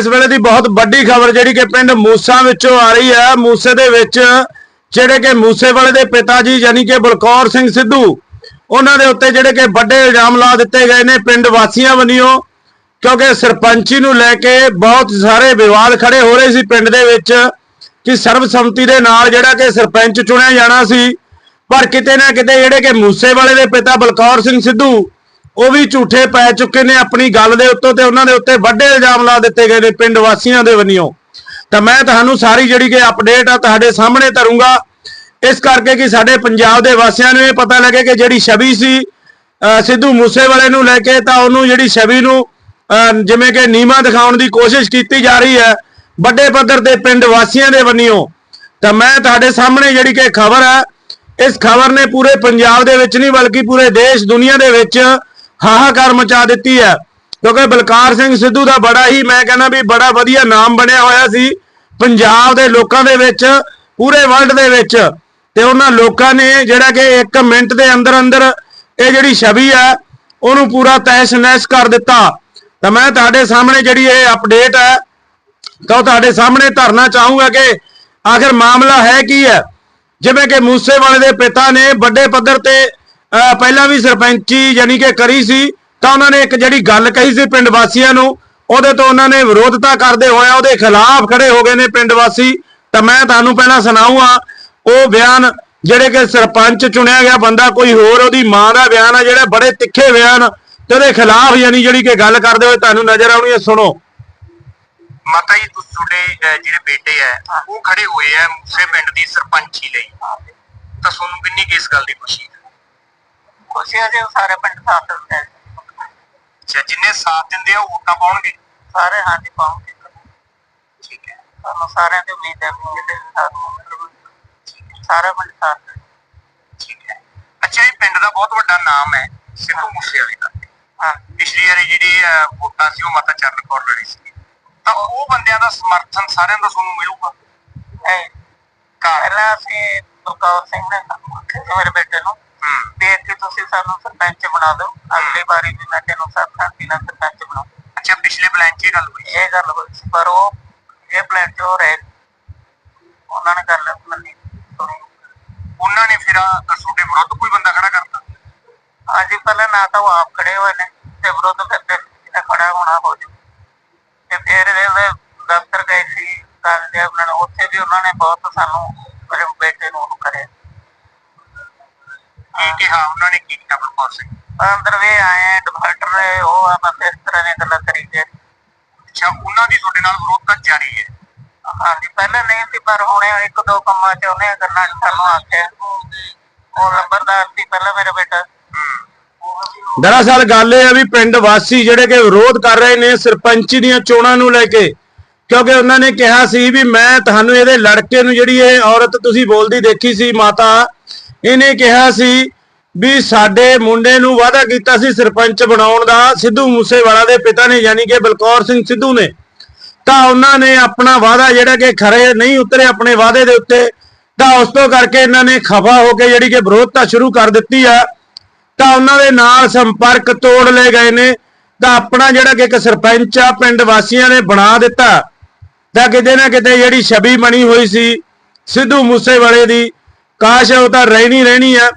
ਇਸ ਵੇਲੇ ਦੀ ਬਹੁਤ ਵੱਡੀ ਖਬਰ ਜਿਹੜੀ ਕਿ ਪਿੰਡ ਮੂਸਾ ਵਿੱਚੋਂ ਆ ਰਹੀ ਹੈ। ਮੂਸੇ ਦੇ ਵਿੱਚ ਜਿਹੜੇ ਕਿ ਮੂਸੇ ਵਾਲੇ ਦੇ ਪਿਤਾ ਜੀ ਯਾਨੀ ਕਿ ਬਲਕੌਰ ਸਿੰਘ ਸਿੱਧੂ, ਉਹਨਾਂ ਦੇ ਉੱਤੇ ਜਿਹੜੇ ਕਿ ਵੱਡੇ ਇਲਜ਼ਾਮ ਲਾ ਦਿੱਤੇ ਗਏ ਨੇ ਪਿੰਡ ਵਾਸੀਆਂ ਵੱਲੋਂ, ਕਿਉਂਕਿ ਸਰਪੰਚੀ ਨੂੰ ਲੈ ਕੇ ਬਹੁਤ ਸਾਰੇ ਵਿਵਾਦ ਖੜੇ ਹੋ ਰਹੇ ਸੀ ਪਿੰਡ ਦੇ ਵਿੱਚ ਕਿ ਸਰਬਸੰਮਤੀ ਦੇ ਨਾਲ ਜਿਹੜਾ ਕਿ ਸਰਪੰਚ ਚੁਣਿਆ ਜਾਣਾ ਸੀ। ਪਰ ਕਿਤੇ ਨਾ ਕਿਤੇ ਜਿਹੜੇ ਕਿ ਮੂਸੇ ਵਾਲੇ ਦੇ ਪਿਤਾ ਬਲਕੌਰ ਸਿੰਘ ਸਿੱਧੂ ਉਹ ਵੀ ਝੂਠੇ ਪੈ ਚੁੱਕੇ ਨੇ ਆਪਣੀ ਗੱਲ ਦੇ ਉੱਤੋਂ ਤੇ ਉਹਨਾਂ ਦੇ ਉੱਤੇ ਵੱਡੇ ਇਲਜ਼ਾਮ ਲਾ ਦਿੱਤੇ ਗਏ ਨੇ ਪਿੰਡ ਵਾਸੀਆਂ ਦੇ ਵੱਲੋਂ। ਤਾਂ ਮੈਂ ਤੁਹਾਨੂੰ ਸਾਰੀ ਜਿਹੜੀ ਕਿ ਅਪਡੇਟ ਆ ਤੁਹਾਡੇ ਸਾਹਮਣੇ ਧਰੂੰਗਾ। ਇਸ ਕਰਕੇ ਕਿ ਸਾਡੇ ਪੰਜਾਬ ਦੇ ਵਾਸੀਆਂ ਨੂੰ ਇਹ ਪਤਾ ਲੱਗੇ ਕਿ ਜਿਹੜੀ ਛਵੀ ਸੀ ਸਿੱਧੂ ਮੂਸੇਵਾਲੇ ਨੂੰ ਲੈ ਕੇ ਤਾਂ ਉਹਨੂੰ ਜਿਹੜੀ ਛਵੀ ਨੂੰ, ਅਹ, ਜਿਵੇਂ ਕਿ ਨੀਮਾ ਦਿਖਾਉਣ ਦੀ ਕੋਸ਼ਿਸ਼ ਕੀਤੀ ਜਾ ਰਹੀ ਹੈ, ਵੱਡੇ ਪੱਧਰ ਤੇ ਪਿੰਡ ਵਾਸੀਆਂ ਦੇ ਵੰਨਿਓ ਤਾਂ ਮੈਂ ਤੁਹਾਡੇ ਸਾਹਮਣੇ ਜਿਹੜੀ ਕਿ ਖਬਰ ਹੈ ਇਸ ਖਬਰ ਨੇ ਪੂਰੇ ਪੰਜਾਬ ਦੇ ਵਿੱਚ ਨਹੀਂ ਬਲਕਿ ਪੂਰੇ ਦੇਸ਼ ਦੁਨੀਆ ਦੇ ਵਿੱਚ ਹਾਹਾਕਾਰ ਮਚਾ ਦਿੱਤੀ ਹੈ। ਕਿਉਂਕਿ ਬਲਕਾਰ ਸਿੰਘ ਸਿੱਧੂ ਦਾ ਬੜਾ ਹੀ ਮੈਂ ਕਹਿੰਦਾ ਵੀ ਬੜਾ ਵਧੀਆ ਨਾਮ ਬਣਿਆ ਹੋਇਆ ਸੀ। ਪੰਜਾਬ ਦੇ ਲੋਕਾਂ ਦੇ ਵਿੱਚ, ਪੂਰੇ ਵਰਲਡ ਦੇ ਵਿੱਚ। ਤੇ ਉਹਨਾਂ ਲੋਕਾਂ ਨੇ ਜਿਹੜਾ ਕਿ 1 ਮਿੰਟ ਦੇ ਅੰਦਰ ਅੰਦਰ ਇਹ ਜਿਹੜੀ ਛਵੀ ਹੈ, ਉਹਨੂੰ ਪੂਰਾ ਤੈਸ਼ ਨਹਿਸ ਕਰ ਦਿੱਤਾ। ਤਾਂ ਮੈਂ ਤੁਹਾਡੇ ਸਾਹਮਣੇ ਜਿਹੜੀ ਇਹ ਅਪਡੇਟ ਹੈ, ਤਾਂ ਉਹ ਤੁਹਾਡੇ ਸਾਹਮਣੇ ਧਰਨਾ ਚਾਹੂੰਗਾ ਕਿ ਆਖਿਰ ਮਾਮਲਾ ਹੈ ਕੀ ਹੈ? ਜਿਵੇਂ ਕਿ ਮੂਸੇਵਾਲੇ ਦੇ ਪਿਤਾ ਨੇ ਵੱਡੇ ਪੱਧਰ ਤੇ ਪਹਿਲਾਂ ਵੀ ਸਰਪੰਚੀ ਯਾਨੀ ਕਿ ਕਰੀ ਸੀ, ਤਾਂ ਉਹਨਾਂ ਨੇ ਇੱਕ ਜਿਹੜੀ ਗੱਲ ਕਹੀ ਸੀ ਪਿੰਡ ਵਾਸੀਆਂ ਨੂੰ, ਉਹਦੇ ਤੋਂ ਉਹਨਾਂ ਨੇ ਵਿਰੋਧਤਾ ਕਰਦੇ ਹੋਇਆ, ਉਹਦੇ ਖਿਲਾਫ ਖੜੇ ਹੋ ਗਏ ਨੇ ਪਿੰਡ ਵਾਸੀ। ਤਾਂ ਮੈਂ ਤੁਹਾਨੂੰ ਪਹਿਲਾਂ ਸੁਣਾਉਂਗਾ ਉਹ ਬਿਆਨ ਜਿਹੜੇ ਕਿ ਸਰਪੰਚ ਚੁਣਿਆ ਗਿਆ, ਬੰਦਾ ਕੋਈ ਹੋਰ ਉਹਦੀ ਮਾਂ ਦਾ ਬਿਆਨ ਆ, ਜਿਹੜਾ ਬੜੇ ਤਿੱਖੇ ਬਿਆਨ, ਤੇ ਉਹਦੇ ਖਿਲਾਫ ਯਾਨੀ ਜਿਹੜੀ ਕਿ ਗੱਲ ਕਰਦੇ ਹੋਏ ਤੁਹਾਨੂੰ ਨਜ਼ਰ ਆਉਣੀ ਹੈ, ਸੁਣੋ। ਮਾਤਾ ਜੀ, ਤੁਸੀਂ ਤੁਹਾਡੇ ਜਿਹੜੇ ਬੇਟੇ ਆ, ਉਹ ਖੜੇ ਹੋਏ ਆ ਮੂਸੇ ਪਿੰਡ ਦੀ ਸਰਪੰਚੀ ਲਈ। ਤਾਂ ਤੁਹਾਨੂੰ ਕਿੰਨੀ ਕੁ ਇਸ ਗੱਲ ਦੀ ਖੁਸ਼ੀ ਹੈ? ਖੁਸ਼ੀਆਂ ਦੇ ਸਾਰੇ ਪਿੰਡ ਸਾਥ ਦਿੰਦੇ ਆ। ਅੱਛਾ ਜਿੰਨੇ ਸਾਥ ਦਿੰਦੇ ਆ ਉਹ ਵੋਟਾਂ ਪਾਉਣਗੇ? ਸਾਰੇ ਹਾਂਜੀ ਪਾਉਂਗੇ ਠੀਕ ਹੈ। ਸਾਨੂੰ ਸਾਰਿਆਂ ਦੀ ਉਮੀਦ ਹੈ ਵੀ ਜਿਹੜੇ ਸਾਨੂੰ ਸਾਰੇ ਪਿੰਡ ਸਾਥ ਦੇਣ। ਠੀਕ ਹੈ। ਅੱਛਾ ਇਹ ਪਿੰਡ ਦਾ ਬਹੁਤ ਵੱਡਾ ਨਾਮ ਹੈ ਸਿੱਧੂ ਮੂਸੇ ਵਾਲੇ ਦਾ। ਹਾਂ ਪਿਛਲੀ ਵਾਰੀ ਜਿਹੜੀ ਅਹ, ਵੋਟਾਂ ਸੀ ਉਹ ਮਾਤਾ ਚਰਨ ਕੌਰ ਲੜੀ ਸੀ। ਤਾਂ ਉਹ ਬੰਦਿਆਂ ਦਾ ਸਮਰਥਨ ਸਾਰਿਆਂ ਦਾ ਤੁਹਾਨੂੰ ਮਿਲੂਗਾ? ਇਹ ਪਹਿਲਾਂ ਅਸੀਂ ਬਲਕੌਰ ਸਿੰਘ ਨੇ ਮੇਰੇ ਬੇਟੇ ਨੂੰ ਹੂੰ। ਵੀ ਤੁਸੀਂ ਸਾਨੂੰ ਸਰਪੰਚ ਬਣਾ ਦਿਓ। ਅਗਲੀ ਵਾਰੀ ਵੀ ਮੈਂ ਤੈਨੂੰ ਸਰਪੰਚ ਨਾਲ ਸਰਪੰਚ ਬਣਾਉਂ। ਅੱਛਾ ਪਿਛਲੇ ਪਲਾਨ 'ਚ ਇਹ ਗੱਲ ਹੋਈ। ਇਹ ਗੱਲ ਹੋਈ ਸੀ ਪਰ ਉਹ ਇਹ ਪਲਾਨ ਜੋ ਰਹੇ ਉਹਨਾਂ ਨੇ ਗੱਲ ਮੰਨੀ। ਸੁਣੀ ਉਹਨਾਂ ਨੇ ਫਿਰ ਤੁਹਾਡੇ ਵਿਰੁੱਧ ਕੋਈ ਬੰਦਾ ਖੜਾ ਕਰਤਾ? ਹਾਂਜੀ ਪਹਿਲਾਂ ਨਾ ਤਾਂ ਉਹ ਆਪ ਖੜੇ ਹੋਏ ਨੇ ਤੇ ਵਿਰੋਧ ਕਰਦੇ ਖੜਾ ਹੋਣਾ ਹੋ ਜੂ ਤੇ ਫਿਰ ਇਹਦੇ ਦਫ਼ਤਰ ਗਏ ਸੀ ਕਾਲਜ ਉਹਨਾਂ ਨੇ ਉੱਥੇ ਵੀ ਉਹਨਾਂ ਨੇ ਬਹੁਤ ਸਾਨੂੰ ਮੇਰੇ ਬੇਟੇ ਨੂੰ ਉਹ ਕਰਿਆ ਕੀ ਕਿਹਾ ਉਹਨਾਂ ਨੇ ਕੀ ਕੀਤਾ ਬਲਕੌਰ ਸਿੰਘ? ਅੰਦਰ ਵੀ ਆਏ ਡਿਫਾਲਟਰ ਨੇ ਉਹ ਆ ਬਸ ਇਸ ਤਰ੍ਹਾਂ ਦੀ ਗੱਲਾਂ ਕਰੀ ਗਏ। ਅੱਛਾ ਉਹਨਾਂ ਦੀ ਤੁਹਾਡੇ ਨਾਲ ਵਿਰੋਧਤਾ ਜਾਰੀ ਹੈ? ਹਾਂਜੀ ਪਹਿਲਾਂ ਨਹੀਂ ਸੀ ਪਰ ਹੁਣ ਇਹ ਇੱਕ ਦੋ ਕੰਮਾਂ 'ਚ ਉਹਨੇ ਗੱਲਾਂ ਸਾਨੂੰ ਆਖਿਆ ਉਹ ਨੰਬਰਦਾਰ ਸੀ ਪਹਿਲਾਂ ਮੇਰਾ ਬੇਟਾ। ਦਰਅਸਲ ਗੱਲ ਇਹ ਹੈ ਵੀ ਪਿੰਡ ਵਾਸੀ ਜਿਹੜੇ ਕਿ ਵਿਰੋਧ ਕਰ ਰਹੇ ਨੇ ਸਰਪੰਚੀ ਦੀਆਂ ਚੋਣਾਂ ਨੂੰ ਲੈ ਕੇ ਕਿਉਂਕਿ ਉਹਨਾਂ ਨੇ ਕਿਹਾ ਸੀ ਵੀ ਮੈਂ ਤੁਹਾਨੂੰ ਇਹਦੇ ਲੜਕੇ ਨੂੰ ਜਿਹੜੀ ਇਹ ਔਰਤ ਤੁਸੀਂ ਬੋਲਦੀ ਦੇਖੀ ਸੀ ਮਾਤਾ ਇਹਨੇ ਕਿਹਾ ਸੀ ਵੀ ਸਾਡੇ ਮੁੰਡੇ ਨੂੰ ਵਾਅਦਾ ਕੀਤਾ ਸੀ ਸਰਪੰਚ ਬਣਾਉਣ ਦਾ, ਸਿੱਧੂ ਮੂਸੇਵਾਲਾ ਦੇ ਪਿਤਾ ਨੇ, ਯਾਨੀ ਕਿ ਬਲਕੌਰ ਸਿੰਘ ਸਿੱਧੂ ਨੇ। ਤਾਂ ਉਹਨਾਂ ਨੇ ਆਪਣਾ ਵਾਅਦਾ ਜਿਹੜਾ ਕਿ ਖਰੇ ਨਹੀਂ ਉਤਰੇ ਆਪਣੇ ਵਾਅਦੇ ਦੇ ਉੱਤੇ, ਤਾਂ ਉਸ ਤੋਂ ਕਰਕੇ ਇਹਨਾਂ ਨੇ ਖਫਾ ਹੋ ਕੇ ਜਿਹੜੀ ਕਿ ਵਿਰੋਧਤਾ ਸ਼ੁਰੂ ਕਰ ਦਿੱਤੀ ਆ। ਤਾਂ ਉਹਨਾਂ ਦੇ ਨਾਲ ਸੰਪਰਕ ਤੋੜ ਲਏ ਗਏ ਨੇ। ਤਾਂ ਆਪਣਾ ਜਿਹੜਾ ਕਿ ਇੱਕ ਸਰਪੰਚ ਆ, ਪਿੰਡ ਵਾਸੀਆਂ ਨੇ ਬਣਾ ਦਿੱਤਾ। ਤਾਂ ਕਿਤੇ ਨਾ ਕਿਤੇ ਜਿਹੜੀ ਛਬੀ ਬਣੀ ਹੋਈ ਸੀ ਸਿੱਧੂ ਮੂਸੇਵਾਲੇ ਦੀ ਕਾਸ਼ ਉਹ ਤਾਂ ਰਹਿਣੀ ਰਹਿਣੀ ਆ।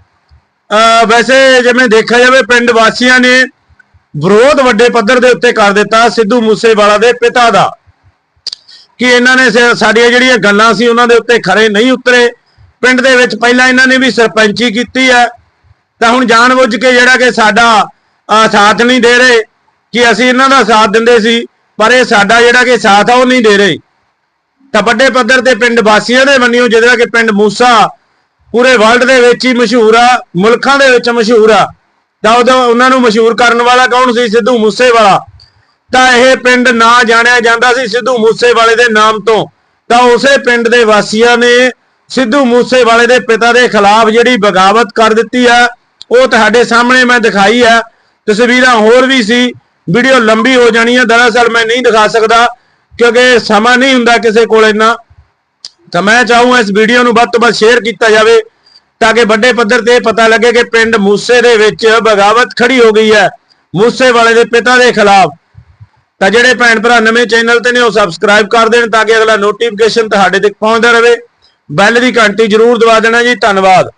ਅਹ ਵੈਸੇ ਜਿਵੇਂ ਦੇਖਿਆ ਜਾਵੇ ਪਿੰਡ ਵਾਸੀਆਂ ਨੇ ਵਿਰੋਧ ਵੱਡੇ ਪੱਧਰ ਦੇ ਉੱਤੇ ਕਰ ਦਿੱਤਾ ਸਿੱਧੂ ਮੂਸੇਵਾਲਾ ਦੇ ਪਿਤਾ ਦਾ। ਕਿ ਇਹਨਾਂ ਨੇ ਸਾਡੀਆਂ ਜਿਹੜੀਆਂ ਗੱਲਾਂ ਸੀ ਉਹਨਾਂ ਦੇ ਉੱਤੇ ਖਰੇ ਨਹੀਂ ਉਤਰੇ। ਪਿੰਡ ਦੇ ਵਿੱਚ ਪਹਿਲਾਂ ਇਹਨਾਂ ਨੇ ਵੀ ਸਰਪੰਚੀ ਕੀਤੀ ਹੈ ਤਾਂ ਹੁਣ ਜਾਣਬੁੱਝ ਕੇ ਜਿਹੜਾ ਕਿ ਸਾਡਾ ਸਾਥ ਨਹੀਂ ਦੇ ਰਹੇ, ਕਿ ਅਸੀਂ ਇਹਨਾਂ ਦਾ ਸਾਥ ਦਿੰਦੇ ਸੀ, ਪਰ ਇਹ ਸਾਡਾ ਜਿਹੜਾ ਕਿ ਸਾਥ ਆ, ਉਹ ਨਹੀਂ ਦੇ ਰਹੇ। ਤਾਂ ਵੱਡੇ ਪੱਧਰ ਤੇ ਪਿੰਡ ਵਾਸੀਆਂ ਦੇ ਮੰਨਿਓ ਜਿਹੜਾ ਕਿ ਪਿੰਡ ਮੂਸਾ ਪੂਰੇ ਵਰਲਡ ਦੇ ਵਿੱਚ ਹੀ ਮਸ਼ਹੂਰ ਆ, ਮੁਲਕਾਂ ਦੇ ਵਿੱਚ ਮਸ਼ਹੂਰ ਆ। ਤਾਂ ਉਦੋਂ ਉਹਨਾਂ ਨੂੰ ਮਸ਼ਹੂਰ ਕਰਨ ਵਾਲਾ ਕੌਣ ਸੀ? ਸਿੱਧੂ ਮੂਸੇਵਾਲਾ। ਤਾਂ ਇਹ ਪਿੰਡ ਨਾ ਜਾਣਿਆ ਜਾਂਦਾ ਸੀ ਸਿੱਧੂ ਮੂਸੇਵਾਲੇ ਦੇ ਨਾਮ ਤੋਂ। ਤਾਂ ਉਸੇ ਪਿੰਡ ਦੇ ਵਾਸੀਆਂ ਨੇ ਸਿੱਧੂ ਮੂਸੇਵਾਲੇ ਦੇ ਪਿਤਾ ਦੇ ਖਿਲਾਫ ਜਿਹੜੀ ਬਗਾਵਤ ਕਰ ਦਿੱਤੀ ਆ, ਉਹ ਤੁਹਾਡੇ ਸਾਹਮਣੇ ਮੈਂ ਦਿਖਾਈ ਆ। ਤਸਵੀਰਾਂ ਹੋਰ ਵੀ ਸੀ, ਵੀਡੀਓ ਲੰਬੀ ਹੋ ਜਾਣੀ ਆ ਦਰਅਸਲ ਮੈਂ ਨਹੀਂ ਦਿਖਾ ਸਕਦਾ, ਕਿਉਂਕਿ ਸਮਾਂ ਨਹੀਂ ਹੁੰਦਾ ਕਿਸੇ ਕੋਲ ਇੰਨਾ। ਤਾਂ ਮੈਂ ਚਾਹੂੰਗਾ ਇਸ ਵੀਡੀਓ ਨੂੰ ਵੱਧ ਤੋਂ ਵੱਧ ਸ਼ੇਅਰ ਕੀਤਾ ਜਾਵੇ ਤਾਂ ਕਿ ਵੱਡੇ ਪੱਧਰ ਤੇ ਪਤਾ ਲੱਗੇ ਕਿ ਪਿੰਡ ਮੂਸੇ ਦੇ ਵਿੱਚ ਬਗਾਵਤ ਖੜੀ ਹੋ ਗਈ ਹੈ, ਮੂਸੇ ਵਾਲੇ ਦੇ ਪਿਤਾ ਦੇ ਖਿਲਾਫ। ਤਾਂ ਜਿਹੜੇ ਭੈਣ ਭਰਾ ਨਵੇਂ ਚੈਨਲ ਤੇ ਨੇ, ਉਹ ਸਬਸਕ੍ਰਾਈਬ ਕਰ ਦੇਣ ਤਾਂ ਕਿ ਅਗਲਾ ਨੋਟੀਫਿਕੇਸ਼ਨ ਤੁਹਾਡੇ ਤੱਕ ਪਹੁੰਚਦਾ ਰਹੇ। ਬੈਲ ਦੀ ਘੰਟੀ ਜ਼ਰੂਰ ਦਬਾ ਦੇਣਾ ਜੀ, ਧੰਨਵਾਦ।